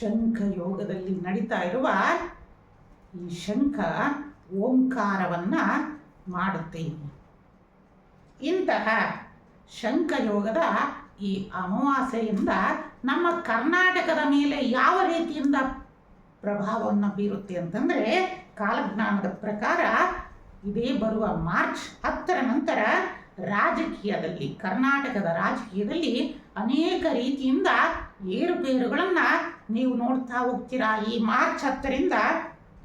ಶಂಖ ಯೋಗದಲ್ಲಿ ನಡೀತಾ ಇರುವ ಈ ಶಂಖ ಓಂಕಾರವನ್ನ ಮಾಡುತ್ತೆ. ಇಂತಹ ಶಂಖ ಯೋಗದ ಈ ಅಮಾವಾಸ್ಯೆಯಿಂದ ನಮ್ಮ ಕರ್ನಾಟಕದ ಮೇಲೆ ಯಾವ ರೀತಿಯಿಂದ ಪ್ರಭಾವವನ್ನು ಬೀರುತ್ತೆ ಅಂತಂದರೆ ಕಾಲಜ್ಞಾನದ ಪ್ರಕಾರ ಇದೇ ಬರುವ ಮಾರ್ಚ್ ಹತ್ತರ ನಂತರ ರಾಜಕೀಯದಲ್ಲಿ, ಕರ್ನಾಟಕದ ರಾಜಕೀಯದಲ್ಲಿ ಅನೇಕ ರೀತಿಯಿಂದ ಏರುಪೇರುಗಳನ್ನು ನೀವು ನೋಡ್ತಾ ಹೋಗ್ತೀರಾ ಈ ಮಾರ್ಚ್ ಹತ್ತರಿಂದ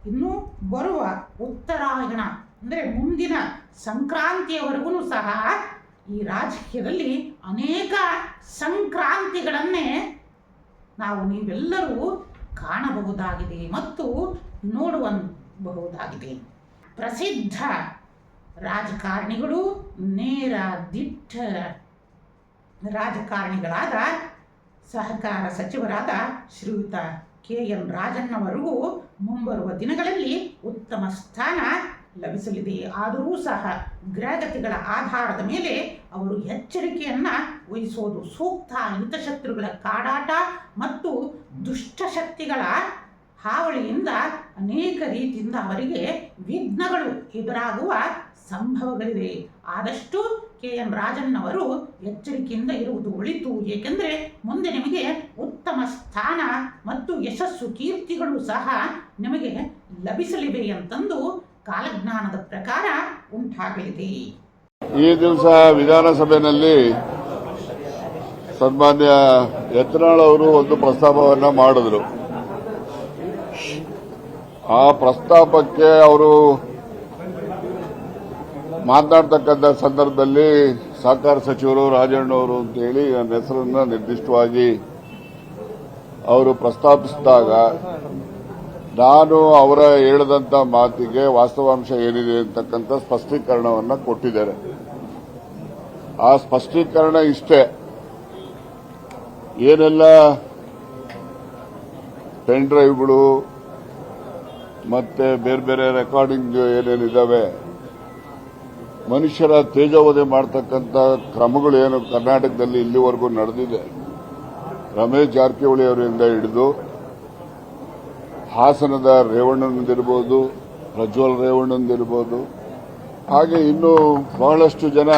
ಇನ್ನು ಬರುವ ಉತ್ತರಾಯಣ, ಅಂದರೆ ಮುಂದಿನ ಸಂಕ್ರಾಂತಿಯವರೆಗೂ ಸಹ ಈ ರಾಜಕೀಯದಲ್ಲಿ ಅನೇಕ ಸಂಕ್ರಾಂತಿಗಳನ್ನೇ ನಾವು ನೀವೆಲ್ಲರೂ ಕಾಣಬಹುದಾಗಿದೆ ಮತ್ತು ನೋಡುವಬಹುದಾಗಿದೆ. ಪ್ರಸಿದ್ಧ ರಾಜಕಾರಣಿಗಳು ನೇರ ದಿಟ್ಟ ರಾಜಕಾರಣಿಗಳಾದ ಸಹಕಾರ ಸಚಿವರಾದ ಶ್ರೀಯುತ ಕೆ ಎನ್ ರಾಜಣ್ಣವರಿಗೂ ಮುಂಬರುವ ದಿನಗಳಲ್ಲಿ ಉತ್ತಮ ಸ್ಥಾನ ಲಭಿಸಲಿದೆ. ಆದರೂ ಸಹ ಗ್ರಹಗತಿಗಳ ಆಧಾರದ ಮೇಲೆ ಅವರು ಎಚ್ಚರಿಕೆಯನ್ನ ವಹಿಸೋದು ಸೂಕ್ತ. ಹಿತಶತ್ರುಗಳ ಕಾಡಾಟ ಮತ್ತು ದುಷ್ಟಶಕ್ತಿಗಳ ಹಾವಳಿಯಿಂದ ಅನೇಕ ರೀತಿಯಿಂದ ಅವರಿಗೆ ವಿಘ್ನಗಳು ಎದುರಾಗುವ ಸಂಭವಗಳಿವೆ. ಆದಷ್ಟು ಕೆ ಎಂ ರಾಜನ್ನವರು ಎಚ್ಚರಿಕೆಯಿಂದ ಇರುವುದು ಒಳಿತು. ಏಕೆಂದರೆ ಮುಂದೆ ನಿಮಗೆ ಉತ್ತಮ ಸ್ಥಾನ ಮತ್ತು ಯಶಸ್ಸು ಕೀರ್ತಿಗಳು ಸಹ ನಿಮಗೆ ಲಭಿಸಲಿವೆ ಅಂತಂದು ಕಾಲಜ್ಞಾನದ ಪ್ರಕಾರ ಉಂಟಾಗಲಿದೆ. ಈ ದಿವಸ ವಿಧಾನಸಭೆಯಲ್ಲಿ ಸನ್ಮಾನ್ಯ ಯತ್ನಾಳ್ ಅವರು ಒಂದು ಪ್ರಸ್ತಾಪವನ್ನ ಮಾಡಿದ್ರು. ಆ ಪ್ರಸ್ತಾಪಕ್ಕೆ ಅವರು ಮಾತನಾಡ್ತಕ್ಕಂಥ ಸಂದರ್ಭದಲ್ಲಿ ಸಹಕಾರ ಸಚಿವರು ರಾಜಣ್ಣವರು ಅಂತೇಳಿ ನನ್ನ ಹೆಸರನ್ನು ನಿರ್ದಿಷ್ಟವಾಗಿ ಅವರು ಪ್ರಸ್ತಾಪಿಸಿದಾಗ ನಾನು ಅವರ ಹೇಳಿದಂತ ಮಾತಿಗೆ ವಾಸ್ತವಾಂಶ ಏನಿದೆ ಅಂತಕ್ಕಂಥ ಸ್ಪಷ್ಟೀಕರಣವನ್ನು ಕೊಟ್ಟಿದ್ದಾರೆ. ಆ ಸ್ಪಷ್ಟೀಕರಣ ಇಷ್ಟೇ. ಏನೆಲ್ಲ ಪೆನ್ ಡ್ರೈವ್ಗಳು ಮತ್ತೆ ಬೇರೆ ಬೇರೆ ರೆಕಾರ್ಡಿಂಗ್ ಏನೇನಿದಾವೆ ಮನುಷ್ಯರ ತೇಜೋವಧೆ ಮಾಡತಕ್ಕಂಥ ಕ್ರಮಗಳು ಏನು ಕರ್ನಾಟಕದಲ್ಲಿ ಇಲ್ಲಿವರೆಗೂ ನಡೆದಿದೆ? ರಮೇಶ್ ಜಾರಕಿಹೊಳಿ ಅವರಿಂದ ಹಿಡಿದು, ಹಾಸನದ ರೇವಣ್ಣನದಿರ್ಬೋದು, ಪ್ರಜ್ವಲ್ ರೇವಣ್ಣಂದಿರ್ಬೋದು ಹಾಗೆ ಇನ್ನೂ ಬಹಳಷ್ಟು ಜನ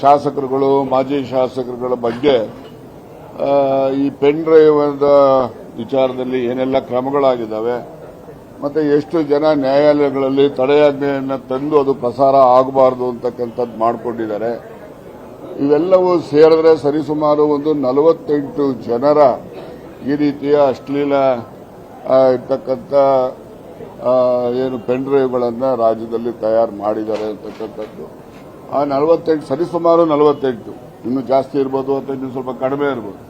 ಶಾಸಕರುಗಳು, ಮಾಜಿ ಶಾಸಕರುಗಳ ಬಗ್ಗೆ ಈ ಪೆನ್ ಡ್ರೈವ್ ವಿಚಾರದಲ್ಲಿ ಏನೆಲ್ಲ ಕ್ರಮಗಳಾಗಿದ್ದಾವೆ? ಮತ್ತೆ ಎಷ್ಟು ಜನ ನ್ಯಾಯಾಲಯಗಳಲ್ಲಿ ತಡೆಯಾಜ್ಞೆಯನ್ನು ತಂದು ಅದು ಪ್ರಸಾರ ಆಗಬಾರದು ಅಂತಕ್ಕಂಥದ್ದು ಮಾಡಿಕೊಂಡಿದ್ದಾರೆ. ಇವೆಲ್ಲವೂ ಸೇರಿದ್ರೆ ಸರಿಸುಮಾರು ಒಂದು ನಲವತ್ತೆಂಟು ಜನರ ಈ ರೀತಿಯ ಅಶ್ಲೀಲ ಇರ್ತಕ್ಕಂಥ ಏನು ಪೆನ್ ಡ್ರೈವ್ಗಳನ್ನು ರಾಜ್ಯದಲ್ಲಿ ತಯಾರು ಮಾಡಿದ್ದಾರೆ ಅಂತಕ್ಕಂಥದ್ದು. ಆ ನಲವತ್ತೆಂಟು, ಸರಿಸುಮಾರು ನಲವತ್ತೆಂಟು. ಇನ್ನು ಜಾಸ್ತಿ ಇರ್ಬೋದು ಅಥವಾ ಇನ್ನು ಸ್ವಲ್ಪ ಕಡಿಮೆ ಇರ್ಬೋದು.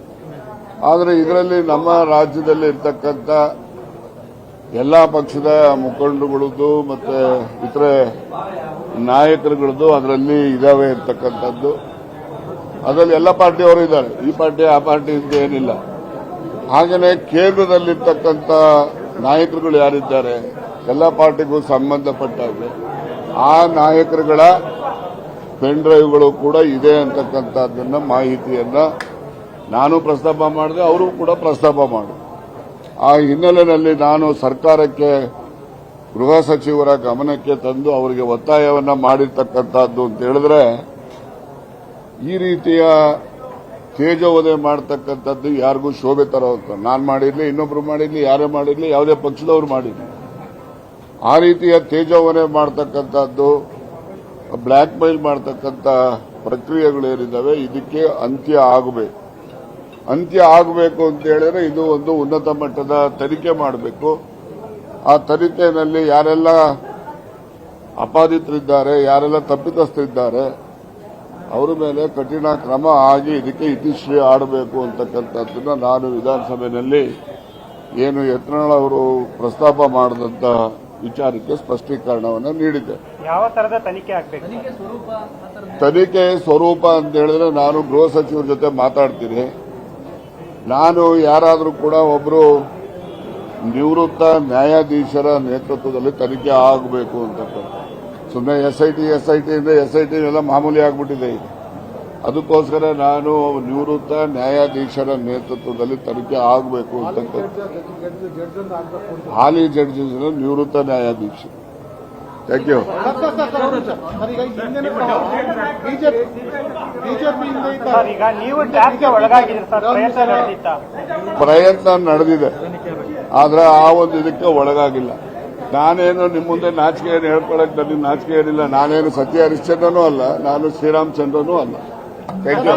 ಆದರೆ ಇದರಲ್ಲಿ ನಮ್ಮ ರಾಜ್ಯದಲ್ಲಿ ಇರ್ತಕ್ಕಂಥ ಎಲ್ಲಾ ಪಕ್ಷದ ಮುಖಂಡಗಳದ್ದು ಮತ್ತೆ ಇತರೆ ನಾಯಕರುಗಳದ್ದು ಅದರಲ್ಲಿ ಇದಾವೆ ಇರ್ತಕ್ಕಂಥದ್ದು ಅದರಲ್ಲಿ ಎಲ್ಲ ಪಾರ್ಟಿಯವರು ಇದ್ದಾರೆ. ಈ ಪಾರ್ಟಿ, ಆ ಪಾರ್ಟಿ ಅಂತ ಏನಿಲ್ಲ. ಹಾಗೆಯೇ ಕೇಂದ್ರದಲ್ಲಿರ್ತಕ್ಕಂಥ ನಾಯಕರುಗಳು ಯಾರಿದ್ದಾರೆ? ಎಲ್ಲ ಪಾರ್ಟಿಗೂ ಸಂಬಂಧಪಟ್ಟಾಗೆ ಆ ನಾಯಕರುಗಳ ಪೆನ್ ಡ್ರೈವ್ಗಳು ಕೂಡ ಇದೆ ಅಂತಕ್ಕಂಥದ್ದನ್ನ ಮಾಹಿತಿಯನ್ನ ನಾನು ಪ್ರಸ್ತಾಪ ಮಾಡಿದೆ, ಅವರು ಕೂಡ ಪ್ರಸ್ತಾಪ ಮಾಡಿದ್ರು ಆ ಹಿನ್ನೆಲೆಯಲ್ಲಿ ನಾನು ಸರ್ಕಾರಕ್ಕೆ, ಗೃಹ ಸಚಿವರ ಗಮನಕ್ಕೆ ತಂದು ಅವರಿಗೆ ಒತ್ತಾಯವನ್ನ ಮಾಡಿರ್ತಕ್ಕಂಥದ್ದು ಅಂತ ಹೇಳಿದ್ರೆ, ಈ ರೀತಿಯ ತೇಜೋವಧೆ ಮಾಡತಕ್ಕಂಥದ್ದು ಯಾರಿಗೂ ಶೋಭೆ ತರೋದು ನಾನು ಮಾಡಿರಲಿ, ಇನ್ನೊಬ್ರು ಮಾಡಿರಲಿ, ಯಾರೇ ಮಾಡಿರಲಿ, ಯಾವುದೇ ಪಕ್ಷದವ್ರು ಮಾಡಿರಲಿ. ಆ ರೀತಿಯ ತೇಜೋವಧೆ ಮಾಡತಕ್ಕಂಥದ್ದು, ಬ್ಲ್ಯಾಕ್ ಮೇಲ್ ಮಾಡತಕ್ಕಂಥ ಪ್ರಕ್ರಿಯೆಗಳೇನಿದ್ದಾವೆ ಇದಕ್ಕೆ ಅಂತ್ಯ ಆಗಬೇಕು. ಅಂತ್ಯ ಆಗಬೇಕು ಅಂತ ಹೇಳಿದ್ರೆ ಇದು ಒಂದು ಉನ್ನತ ಮಟ್ಟದ ತನಿಖೆ ಮಾಡಬೇಕು. ಆ ತನಿಖೆಯಲ್ಲಿ ಯಾರೆಲ್ಲ ಅಪಾದಿತರಿದ್ದಾರೆ ಯಾರೆಲ್ಲ ತಪ್ಪಿತಸ್ಥರಿದ್ದಾರೆ ಅವರ ಮೇಲೆ ಕಠಿಣ ಕ್ರಮ ಆಗಿ ಇದಕ್ಕೆ ಇತಿಶ್ರೀ ಆಡಬೇಕು ಅಂತಕ್ಕಂಥದ್ದನ್ನು ನಾನು ವಿಧಾನಸಭೆಯಲ್ಲಿ ಏನು ಯತ್ನಾಳ್ ಅವರು ಪ್ರಸ್ತಾಪ ಮಾಡಿದಂಥ ವಿಚಾರಕ್ಕೆ ಸ್ಪಷ್ಟೀಕರಣವನ್ನು ನೀಡಿದೆ ಯಾವ ತರದ ತನಿಖೆ ಆಗಬೇಕು? ತನಿಖೆ ಸ್ವರೂಪ ಅಂತ ಹೇಳಿದ್ರೆ ನಾನು ಗೃಹ ಸಚಿವರ ಜೊತೆ ಮಾತಾಡ್ತೀನಿ. ನಾನು ಯಾರಾದರೂ ಕೂಡ ಒಬ್ಬರು ನಿವೃತ್ತ ನ್ಯಾಯಾಧೀಶರ ನೇತೃತ್ವದಲ್ಲಿ ತನಿಖೆ ಆಗಬೇಕು ಅಂತಕ್ಕಂಥ. ಸುಮ್ಮನೆ S I T S I T ಇಂದ ಎಸ್ ಐ ಟಿ ಎಲ್ಲ ಮಾಮೂಲಿ ಆಗಿಬಿಟ್ಟಿದೆ ಅದಕ್ಕೋಸ್ಕರ ನಾನು ನಿವೃತ್ತ ನ್ಯಾಯಾಧೀಶರ ನೇತೃತ್ವದಲ್ಲಿ ತನಿಖೆ ಆಗಬೇಕು ಅಂತಕ್ಕಂಥ. ಹಾಲಿ ಜಡ್ಜಸ್ ನಿವೃತ್ತ ನ್ಯಾಯಾಧೀಶ ಥ್ಯಾಂಕ್ ಯು ಪ್ರಯತ್ನ ನಡೆದಿದೆ. ಆದ್ರೆ ಆ ಒಂದು ಇದಕ್ಕೆ ಒಳಗಾಗಿಲ್ಲ. ನಾನೇನು ನಿಮ್ಮ ಮುಂದೆ ನಾಚಿಕೆ ಏನು ಹೇಳ್ಕೊಳಕ್ ನನಗೆ ನಾಚಿಕೆ ಏನಿಲ್ಲ. ನಾನೇನು ಸತ್ಯ ಹರಿಶ್ಚಂದ್ರನೂ ಅಲ್ಲ, ನಾನು ಶ್ರೀರಾಮಚಂದ್ರನೂ ಅಲ್ಲ. Thank you